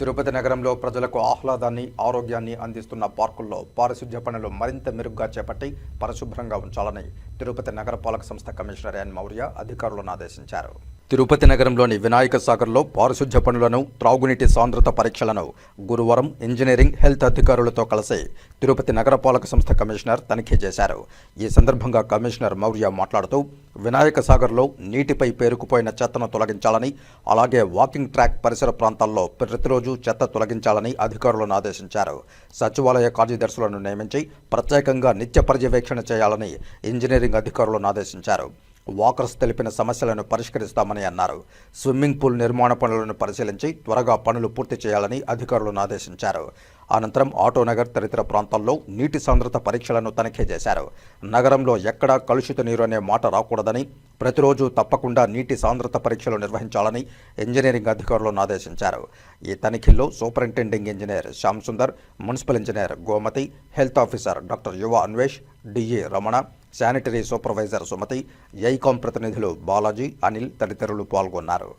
తిరుపతి నగరంలో ప్రజలకు ఆహ్లాదాన్ని ఆరోగ్యాన్ని అందిస్తున్న పార్కుల్లో పారిశుధ్య పనులు మరింత మెరుగ్గా చేపట్టి పరిశుభ్రంగా ఉంచాలని తిరుపతి నగరపాలక సంస్థ కమిషనర్ ఎన్. మౌర్య అధికారులను ఆదేశించారు. తిరుపతి నగరంలోని వినాయక సాగర్లో పారిశుధ్య పనులను త్రాగునీటి సాంద్రత పరీక్షలను గురువారం ఇంజనీరింగ్ హెల్త్ అధికారులతో కలిసి తిరుపతి నగరపాలక సంస్థ కమిషనర్ తనిఖీ చేశారు. ఈ సందర్భంగా కమిషనర్ మౌర్య మాట్లాడుతూ వినాయక సాగర్లో నీటిపై పేరుకుపోయిన చెత్తను తొలగించాలని అలాగే వాకింగ్ ట్రాక్ పరిసర ప్రాంతాల్లో ప్రతిరోజు చెత్త తొలగించాలని అధికారులను ఆదేశించారు. సచివాలయ కార్యదర్శులను నియమించి ప్రత్యేకంగా నిత్య పర్యవేక్షణ చేయాలని ఇంజనీరింగ్ అధికారులను ఆదేశించారు. వాకర్స్ తెలిపిన సమస్యలను పరిష్కరిస్తామని అన్నారు. స్విమ్మింగ్ పూల్ నిర్మాణ పనులను పరిశీలించి త్వరగా పనులు పూర్తి చేయాలని అధికారులను ఆదేశించారు. అనంతరం ఆటోనగర్ తదితర ప్రాంతాల్లో నీటి సాంద్రత పరీక్షలను తనిఖీ చేశారు. నగరంలో ఎక్కడా కలుషిత నీరు అనే మాట రాకూడదని ప్రతిరోజు తప్పకుండా నీటి సాంద్రత పరీక్షలు నిర్వహించాలని ఇంజనీరింగ్ అధికారులను ఆదేశించారు. ఈ తనిఖీల్లో superintending engineer Shyam Sundar municipal engineer Gomathi health officer doctor Yuva Anvesh DA Ramana sanitary supervisor Sumathi ఐకాం ప్రతినిధులు బాలాజీ అనిల్ తదితరులు పాల్గొన్నారు.